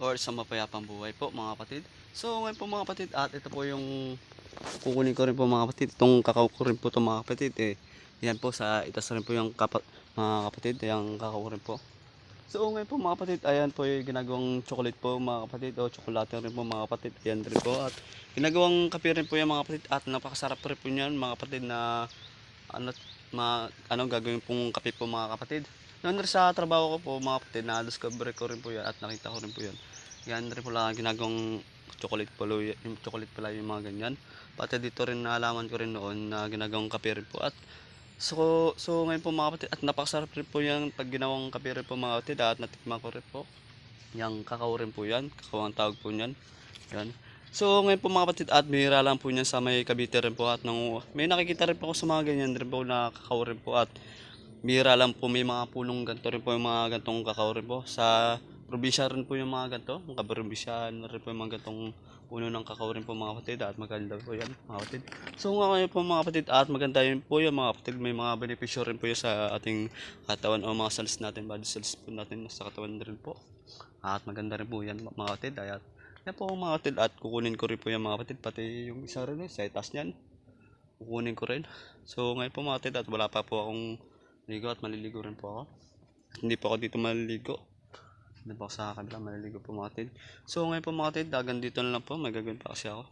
or sa mapayapang buhay po mga kapatid. So ngayon po mga kapatid at ito po yung kukunin ko rin po mga kapatid. Itong kakao ko rin po ito mga kapatid eh. Yan po sa itas rin po yung kapa, mga kapatid. Yung kakao rin po. So ngayon po mga kapatid, ayan po yung ginagawang chocolate po mga kapatid o chocolate rin po mga kapatid. Ayan rin po at ginagawang kape rin po yan mga kapatid at napakasarap rin po yan mga kapatid na ano, ma, ano gagawin pong kape po mga kapatid. Noon sa trabaho ko po mga kapatid, na-discover ko rin po yan at nakita ko rin po yan. Yan rin po lang ginagawang chocolate pala, yung chocolate pala yung mga ganyan. Pati dito rin naalaman ko rin noon na ginagawang kape rin po at So, so ngayon po mga kapatid, at napakasarap rin po yan pag ginawang kape rin po mga kapatid at natikman ko rin po. Yang kakao rin po yan, kakao ang tawag po niyan. Yan. So ngayon po mga kapatid at bihira lang po niyan sa may Cavite rin po at nang, may nakikita rin po ako sa mga ganyan rin po na kakao rin po at bihira lang po may mga pulong ganito rin po yung mga gantong kakao rin po. Sa probinsya rin po yung mga ganito, mga probinsya rin po yung mga gantong puno ng kakao rin po mga kapatid at maganda po yan mga kapatid. So nga ngayon po mga kapatid at maganda yun po yung mga kapatid may mga benepisyo rin po yun sa ating katawan o mga cells natin, body cells po natin sa katawan rin po. At maganda rin po yan mga kapatid. At yan po mga kapatid at kukunin ko rin po yan mga kapatid pati yung isa rin eh, sa itas niyan. Kukunin ko rin. So ngayon po mga kapatid at wala pa po akong ligo at maliligo rin po ako. Hindi po ako dito maliligo. Hindi po ako sa kabila maliligo po mga kapatid. So ngayon po mga kapatid, dagan dito na lang po. May gagawin pa kasi ako.